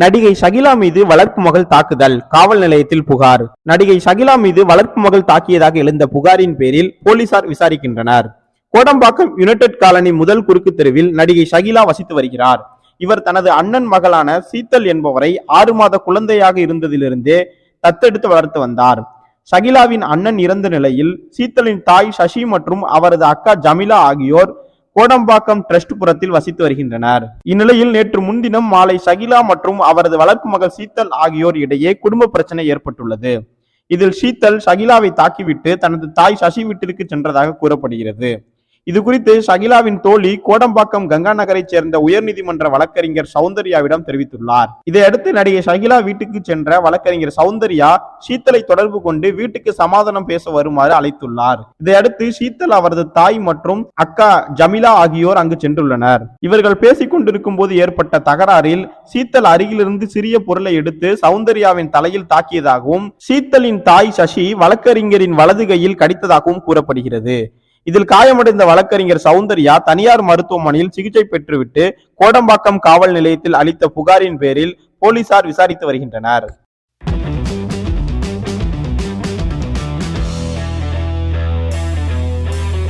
நடிகை ஷகிலா மீது வளர்ப்பு மகள் தாக்குதல் காவல் நிலையத்தில் புகார். நடிகை ஷகிலா மீது வளர்ப்பு மகள் தாக்கியதாக எழுந்த புகாரின் பேரில் போலீசார் விசாரிக்கின்றனர். கோடம்பாக்கம் யுனைடெட் காலனி முதல் குறுக்கு தெருவில் நடிகை ஷகிலா வசித்து வருகிறார். இவர் தனது அண்ணன் மகளான சீத்தல் என்பவரை ஆறு மாத குழந்தையாக இருந்ததிலிருந்தே தத்தெடுத்து வளர்த்து வந்தார். ஷகிலாவின் அண்ணன் இறந்த நிலையில் சீத்தலின் தாய் சசி மற்றும் அவரது அக்கா ஜமிலா ஆகியோர் கோடம்பாக்கம் டிரஸ்ட் புறத்தில் வசித்து வருகின்றனர். இந்நிலையில் நேற்று முன்தினம் மாலை ஷகிலா மற்றும் அவரது வளர்ப்பு மகள் சீத்தல் ஆகியோர் இடையே குடும்ப பிரச்சனை ஏற்பட்டுள்ளது. இதில் சீத்தல் ஷகிலாவை தாக்கிவிட்டு தனது தாய் சசி வீட்டிற்கு சென்றதாக கூறப்படுகிறது. இது குறித்து ஷகிலாவின் தோழி கோடம்பாக்கம் கங்கா நகரைச் சேர்ந்த உயர்நீதிமன்ற வழக்கறிஞர் சௌந்தர்யாவிடம் தெரிவித்துள்ளார். இதையடுத்து நடிகை ஷகிலா வீட்டுக்கு சென்ற வழக்கறிஞர் சௌந்தர்யா சீத்தலை தொடர்பு கொண்டு வீட்டுக்கு சமாதானம் பேச வருமாறு அழைத்துள்ளார். இதையடுத்து சீத்தல் அவரது தாய் மற்றும் அக்கா ஜமிலா ஆகியோர் அங்கு சென்றுள்ளனர். இவர்கள் பேசிக் கொண்டிருக்கும் போது ஏற்பட்ட தகராறில் சீத்தல் அருகிலிருந்து சிறிய பொருளை எடுத்து சௌந்தர்யாவின் தலையில் தாக்கியதாகவும் சீத்தலின் தாய் சசி வழக்கறிஞரின் வலது கையில் கடித்ததாகவும் கூறப்படுகிறது. இதில் காயமடைந்த வழக்கறிஞர் சௌந்தர்யா தனியார் மருத்துவமனையில் சிகிச்சை பெற்றுவிட்டு கோடம்பாக்கம் காவல் நிலையத்தில் அளித்த புகாரின் பேரில் போலீசார் விசாரித்து வருகின்றனர்.